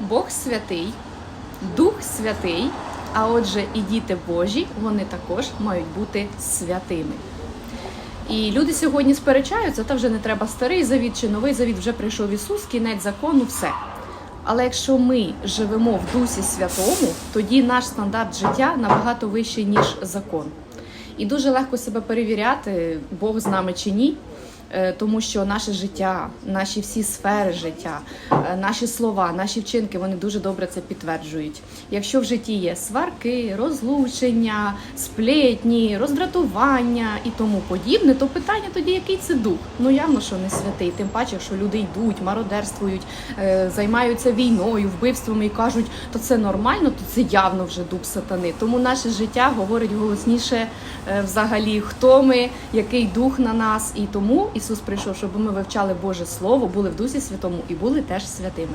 Бог святий, Дух святий, а отже, і діти Божі, вони також мають бути святими. І люди сьогодні сперечаються, та вже не треба старий завіт чи новий завіт, вже прийшов Ісус, кінець закону, все. Але якщо ми живемо в Дусі Святому, тоді наш стандарт життя набагато вищий, ніж закон. І дуже легко себе перевіряти, Бог з нами чи ні. Е, Тому що наше життя, наші всі сфери життя, е, наші слова, наші вчинки вони дуже добре це підтверджують. Якщо в житті є сварки, розлучення, сплетні, роздратування і тому подібне, то питання тоді, який це дух? Ну явно, що не святий. Тим паче, що люди йдуть, мародерствують, е, займаються війною, вбивствами і кажуть, то це нормально, то це явно вже дух сатани. Тому наше життя говорить голосніше взагалі, хто ми, який дух на нас. І тому Ісус прийшов, щоб ми вивчали Боже Слово, були в Дусі Святому і були теж святими.